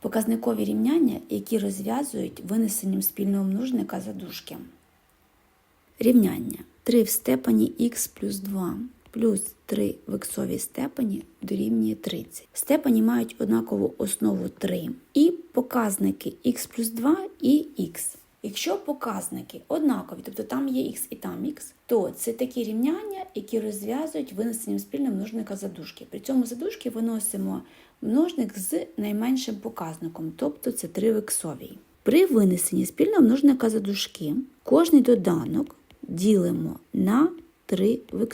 Показникові рівняння, які розв'язують винесенням спільного множника задушки. Рівняння 3 в степені х плюс 2 плюс 3 в іксовій степені дорівнює 30. Степені мають однакову основу 3 і показники х плюс 2 і х. Якщо показники однакові, тобто там є х і там х, то це такі рівняння, які розв'язують винесенням спільного множника задушки. При цьому задушки виносимо множник з найменшим показником, тобто це 3 в. При винесенні спільного множника задушки кожний доданок ділимо на 3 в.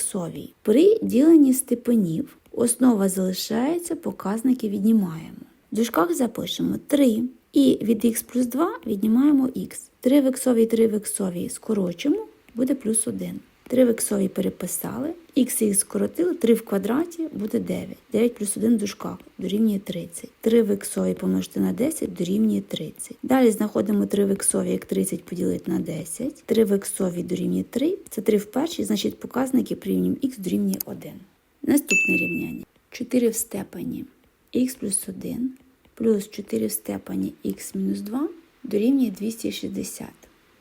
При діленні степенів основа залишається, показники віднімаємо. В дужках запишемо 3 і від х плюс 2 віднімаємо х. 3 в іксовій, 3 в іксовій скорочимо, буде плюс 1. 3 в іксовій переписали, х і х скоротили, 3 в квадраті буде 9. 9 плюс 1 в дужках дорівнює 30. 3 в іксовій помножити на 10 дорівнює 30. Далі знаходимо 3 в іксовій, як 30 поділити на 10. 3 в іксовій дорівнює 3. Це 3 в першій, значить показники при х дорівнює 1. Наступне рівняння. 4 в степені х плюс 1 плюс 4 в степені х мінус 2 дорівнює 260.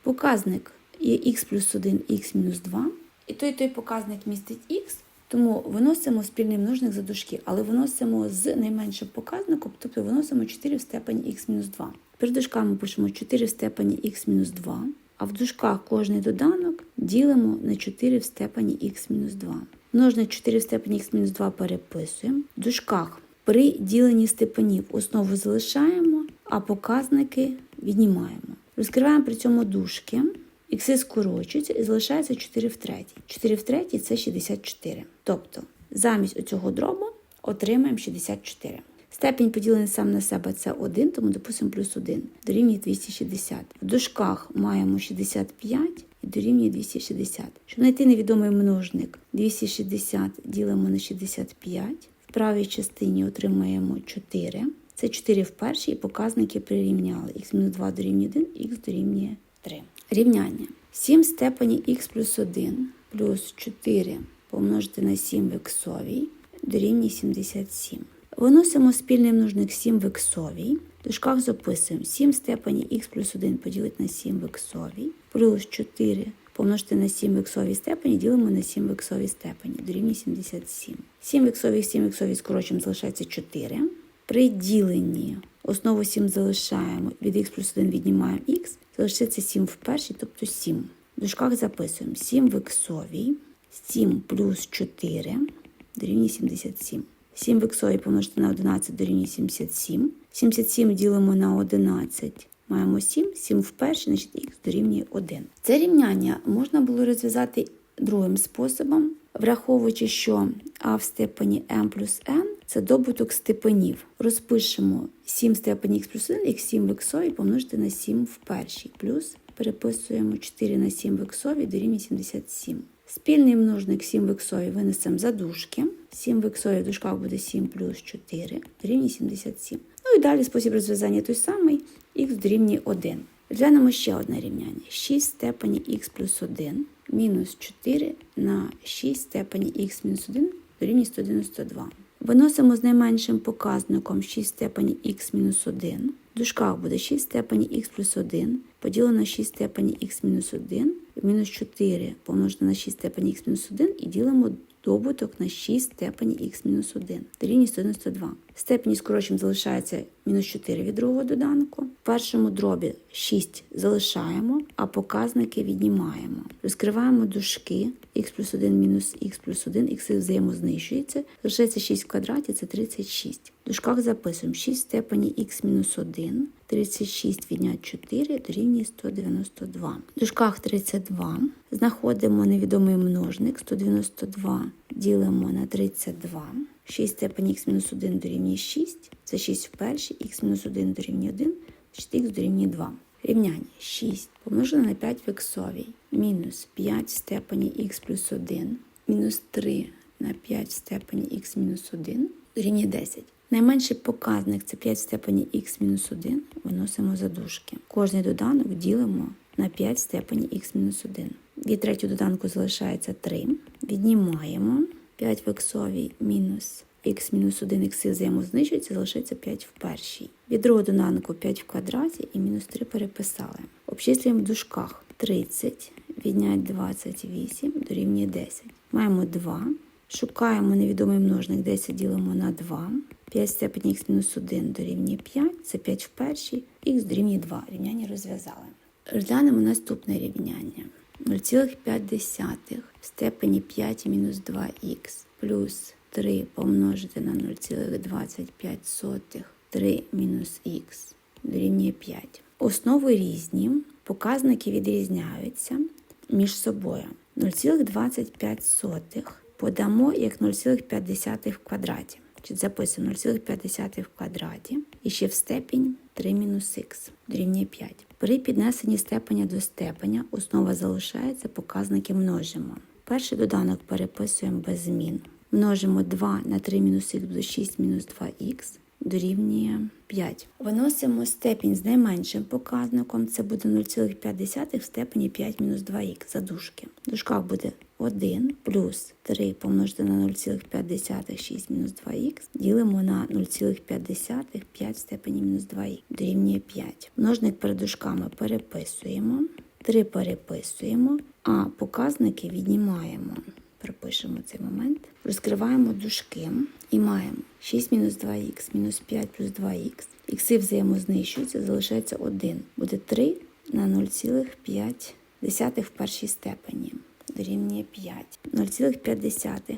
Показник є х плюс 1, х мінус 2. І той той показник містить х, тому виносимо спільний множник за дужки, але виносимо з найменшим показником, тобто виносимо 4 в степені х мінус 2. Перед дужками пишемо 4 в степені х мінус 2, а в дужках кожний доданок ділимо на 4 в степені х мінус 2. Множник 4 в степені х мінус 2 переписуємо. В дужках при діленні степенів основу залишаємо, а показники віднімаємо. Розкриваємо при цьому дужки. Ікси скорочуються і залишається 4 в третій. 4 в третій – це 64. Тобто замість оцього дробу отримаємо 64. Степінь поділений сам на себе це 1, тому допустимо плюс 1. Дорівнює 260. В дужках маємо 65 і дорівнює 260. Щоб знайти невідомий множник, 260 ділимо на 65. В правій частині отримаємо 4. Це 4 в першій, і показники прирівняли. х-2 дорівнює 1, х дорівнює 3. Рівняння. 7 в степені х плюс 1 плюс 4 помножити на 7 в іксовій дорівнює 77. Виносимо спільний множник 7 в іксовій. В дужках записуємо 7 в степені х плюс 1 поділити на 7 в іксовій плюс 4 помножити на 7 в іксовій степені ділимо на 7 в іксовій степені дорівнює 77. 7 в іксовій, 7 в іксовій скорочуємо, залишається 4. При діленні основу 7 залишаємо, від х плюс 1 віднімаємо х, залишиться 7 в першій, тобто 7. В дужках записуємо 7 в іксовій, 7 плюс 4 дорівнює 77. 7 в іксовій помножити на 11 дорівнює 77. 77 ділимо на 11. Маємо 7, 7 в першій, значить х дорівнює 1. Це рівняння можна було розв'язати другим способом, враховуючи, що а в степені m плюс n це добуток степенів. Розпишемо 7 в степені х плюс 1, як 7 в іксовій помножити на 7 в першій. Плюс переписуємо 4 на 7 в іксовій дорівнює 77. Спільний множник 7 в іксовій винесемо за дужки. 7 в іксовій в дужках буде 7 плюс 4 дорівнює 77. Ну і далі спосіб розв'язання той самий, х дорівнює 1. Глянемо ще одне рівняння. 6 в степені х плюс 1 мінус 4 на 6 в степені х мінус 1 дорівнює 192. Виносимо з найменшим показником 6 степені х мінус 1. В дужках буде 6 степені х плюс 1, поділено на 6 степені х мінус 1, мінус 4 помножити на 6 степені х мінус 1 і ділимо добуток на 6 степені х мінус 1. Дорівнює 192. Степені скорочуємо залишається мінус 4 від другого доданку. В першому дробі 6 залишаємо, а показники віднімаємо. Розкриваємо дужки х плюс 1 мінус х плюс 1, х взаємознищується. Залишається 6 в квадраті, це 36. В дужках записуємо 6 в степені х мінус 1, 36 відняти 4 дорівнює 192. В дужках 32 знаходимо невідомий множник 192, ділимо на 32. 6 степені х мінус 1 дорівнює 6, це 6 в першій, х мінус 1 дорівнює 1, значить х дорівнює 2. Рівняння 6 помножено на 5 в іксовій, мінус 5 в степені х плюс 1, мінус 3 на 5 в степені х мінус 1 дорівнює 10. Найменший показник це 5 в степені х мінус 1, виносимо за дужки. Кожний доданок ділимо на 5 в степені х мінус 1. Від третього доданку залишається 3. Віднімаємо 5 в іксовій мінус х мінус 1 х взаємознищуються, залишиться 5 в першій. Від другого доданку 5 в квадраті і мінус 3 переписали. Обчислюємо в дужках 30, віднять 28 дорівнює 10. Маємо 2. Шукаємо невідомий множник, 10 ділимо на 2. 5 в степені мінус 1 дорівнює 5, це 5 в першій, х дорівнює 2. Рівняння розв'язали. Розглянемо наступне рівняння. 0,5 в степені 5 мінус 2х плюс 3 помножити на 0,25 3 мінус х дорівнює 5. Основи різні, показники відрізняються між собою. 0,25 подамо як 0,5 в квадраті. Чи записуємо 0,5 в квадраті і ще в степінь 3 мінус х дорівнює 5. При піднесенні степеня до степеня основа залишається, показники множимо. Перший доданок переписуємо без змін. Множимо 2 на 3 мінус х буде 6 мінус 2х дорівнює 5. Виносимо степінь з найменшим показником, це буде 0,5 в степені 5 мінус 2х за дужки. В дужках буде 1 плюс 3 помножити на 0,5 6 мінус 2х, ділимо на 0,5 5 в степені мінус 2х, дорівнює 5. Множник перед дужками переписуємо, 3 переписуємо, а показники віднімаємо. Пропишемо цей момент. Розкриваємо дужки і маємо 6 мінус 2х мінус 5 плюс 2х. Ікси взаємознищуються, залишається 1. Буде 3 на 0,5 в першій степені. Дорівнює 5. 0,5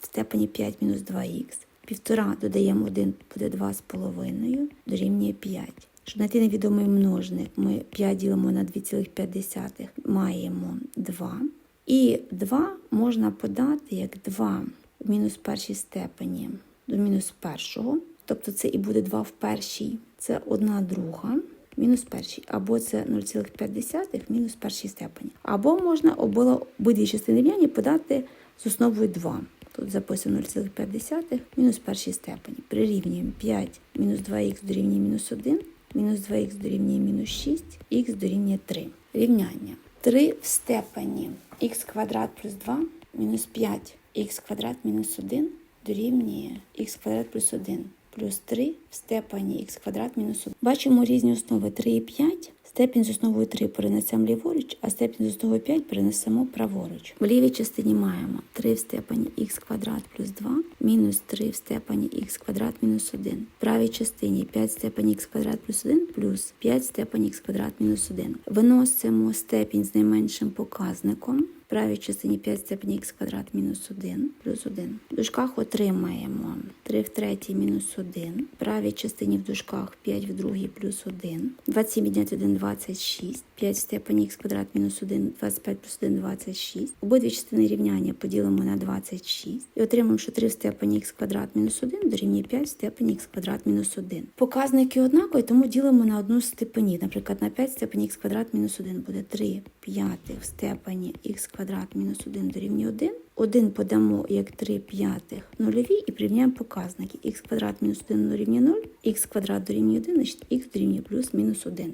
в степені 5 мінус 2х. Півтора додаємо 1, буде 2,5, дорівнює 5. Щоб знайти невідомий множник, ми 5 ділимо на 2,5, маємо 2. І 2 можна подати як 2 в мінус першій степені до мінус першого. Тобто це і буде 2 в першій, це 1 друга, мінус першій. Або це 0,5 мінус першій степені. Або можна обидві частини рівняння подати з основою 2. Тут записано 0,5 мінус першій степені. Прирівнюємо 5 мінус 2х дорівнює мінус 1, мінус 2х дорівнює мінус 6, х дорівнює 3. Рівняння. 3 в степені х квадрат плюс 2 мінус 5 х квадрат мінус 1 дорівнює х квадрат плюс 1 плюс 3 в степені х квадрат мінус 1. Бачимо різні основи 3 і 5. Степінь з основою 3 перенесемо ліворуч, а степінь з основою 5 перенесемо праворуч. В лівій частині маємо 3 в степені х квадрат плюс 2 мінус 3 в степені х квадрат мінус 1. В правій частині 5 в степені х квадрат плюс 1 плюс 5 в степені х квадрат мінус 1. Виносимо степінь з найменшим показником. В правій частині 5 степені х квадрат мінус 1 плюс 1. В дужках отримаємо 3 в третій мінус 1. В правій частині в дужках 5 в другій плюс 1. 27 відняти 1 26. 5 в степені х квадрат мінус 1, 25 плюс 1 26. Обидві частини рівняння поділимо на 26. І отримаємо, що 3 в степені х квадрат мінус 1 дорівнює 5 в степені х квадрат мінус 1. Показники однакові, тому ділимо на одну степені. Наприклад, на 5 в степені х квадрат мінус 1 буде 3 п'ятих в степені х квадрат мінус 1 дорівнює 1. 1 подамо як 3 п'ятих нульові і прирівняємо показники. х квадрат мінус 1 дорівнює 0, х квадрат дорівнює 1, значить х дорівнює плюс мінус 1.